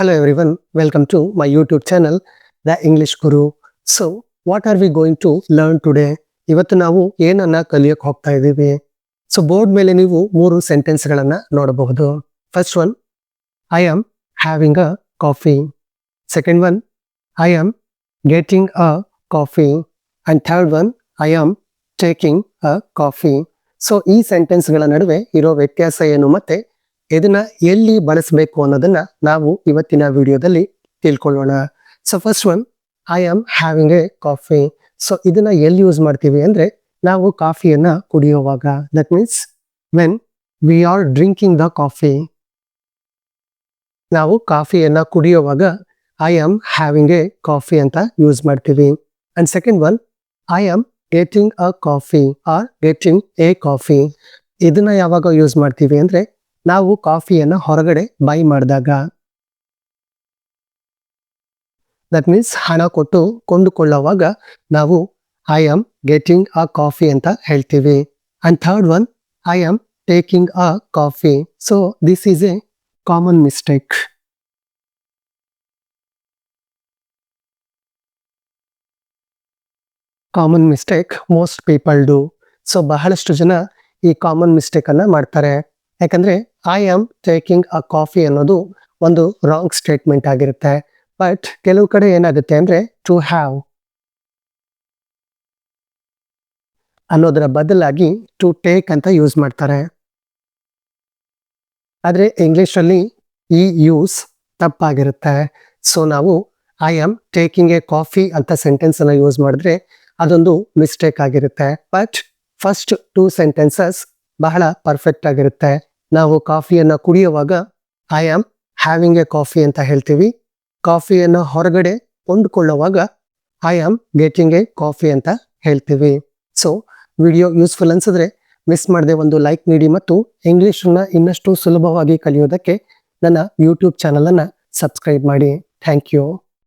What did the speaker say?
Hello everyone, welcome to my YouTube channel, The English Guru. So, what are we going to learn today? ಇವತ್ತು ನಾವು ಏನನ್ನ ಕಲಿಯಕ್ಕೆ ಹೋಗ್ತಾ ಇದ್ದೀವಿ ಸೊ ಬೋರ್ಡ್ ಮೇಲೆ ನೀವು ಮೂರು ಸೆಂಟೆನ್ಸ್ ಗಳನ್ನ ನೋಡಬಹುದು. First one I am having a coffee second one I am getting a coffee and third one I am taking a coffee so ಈ ಸೆಂಟೆನ್ಸ್ಗಳ ನಡುವೆ ಇರೋ ವ್ಯತ್ಯಾಸ ಏನು ಮತ್ತೆ? ಇದನ್ನ ಎಲ್ಲಿ ಬಳಸಬೇಕು ಅನ್ನೋದನ್ನ ನಾವು ಇವತ್ತಿನ ವಿಡಿಯೋದಲ್ಲಿ ತಿಳ್ಕೊಳ್ಳೋಣ. So first one I am having a coffee so ಇದನ್ನ ಎಲ್ಲಿ ಯೂಸ್ ಮಾಡ್ತೀವಿ ಅಂದ್ರೆ ನಾವು ಕಾಫಿಯನ್ನ ಕುಡಿಯುವಾಗ. That means when we are drinking the coffee ನಾವು ಕಾಫಿಯನ್ನ ಕುಡಿಯುವಾಗ I am having a coffee ಅಂತ ಯೂಸ್ ಮಾಡ್ತೀವಿ. And second one I am getting a coffee or getting a coffee ಇದನ್ನ ಯಾವಾಗ ಯೂಸ್ ಮಾಡ್ತೀವಿ ಅಂದ್ರೆ ನಾವು ಕಾಫಿಯನ್ನು ಹೊರಗಡೆ ಬೈ ಮಾಡಿದಾಗ. ದಟ್ ಮೀನ್ಸ್ ಹಣ ಕೊಟ್ಟು ಕೊಂಡುಕೊಳ್ಳುವಾಗ ನಾವು I am getting a coffee ಅಂತ ಹೇಳ್ತೀವಿ. And third one I am taking a coffee so this is a common mistake common mistake most people do so ಬಹಳಷ್ಟು ಜನ ಈ ಕಾಮನ್ ಮಿಸ್ಟೇಕನ್ನು ಮಾಡ್ತಾರೆ. ಯಾಕಂದ್ರೆ I am taking a coffee ಅನ್ನೋದು ಒಂದು ರಾಂಗ್ ಸ್ಟೇಟ್ಮೆಂಟ್ ಆಗಿರುತ್ತೆ. ಬಟ್ ಕೆಲವು ಕಡೆ ಏನಾಗುತ್ತೆ ಅಂದರೆ ಟು ಹ್ಯಾವ್ ಅನ್ನೋದರ ಬದಲಾಗಿ ಟು ಟೇಕ್ ಅಂತ ಯೂಸ್ ಮಾಡ್ತಾರೆ. ಆದರೆ ಇಂಗ್ಲೀಷಲ್ಲಿ ಈ ಯೂಸ್ ತಪ್ಪಾಗಿರುತ್ತೆ. ಸೊ ನಾವು I am taking a coffee ಅಂತ ಸೆಂಟೆನ್ಸನ್ನು ಯೂಸ್ ಮಾಡಿದ್ರೆ, ಅದೊಂದು ಮಿಸ್ಟೇಕ್ ಆಗಿರುತ್ತೆ. ಬಟ್ ಫಸ್ಟ್ ಟೂ ಸೆಂಟೆನ್ಸಸ್ ಬಹಳ ಪರ್ಫೆಕ್ಟ್ ಆಗಿರುತ್ತೆ. ನಾವು ಕಾಫಿಯನ್ನು ಕುಡಿಯುವಾಗ I am having a coffee ಅಂತ ಹೇಳ್ತೀವಿ. ಕಾಫಿಯನ್ನು ಹೊರಗಡೆ ಕೊಂಡುಕೊಳ್ಳುವಾಗ I am getting a coffee ಅಂತ ಹೇಳ್ತೀವಿ. ಸೊ ವಿಡಿಯೋ ಯೂಸ್ಫುಲ್ ಅನ್ಸಿದ್ರೆ ಮಿಸ್ ಮಾಡದೆ ಒಂದು ಲೈಕ್ ನೀಡಿ ಮತ್ತು ಇಂಗ್ಲೀಷನ್ನ ಇನ್ನಷ್ಟು ಸುಲಭವಾಗಿ ಕಲಿಯೋದಕ್ಕೆ ನನ್ನ ಯೂಟ್ಯೂಬ್ ಚಾನಲನ್ನು ಸಬ್ಸ್ಕ್ರೈಬ್ ಮಾಡಿ. Thank you.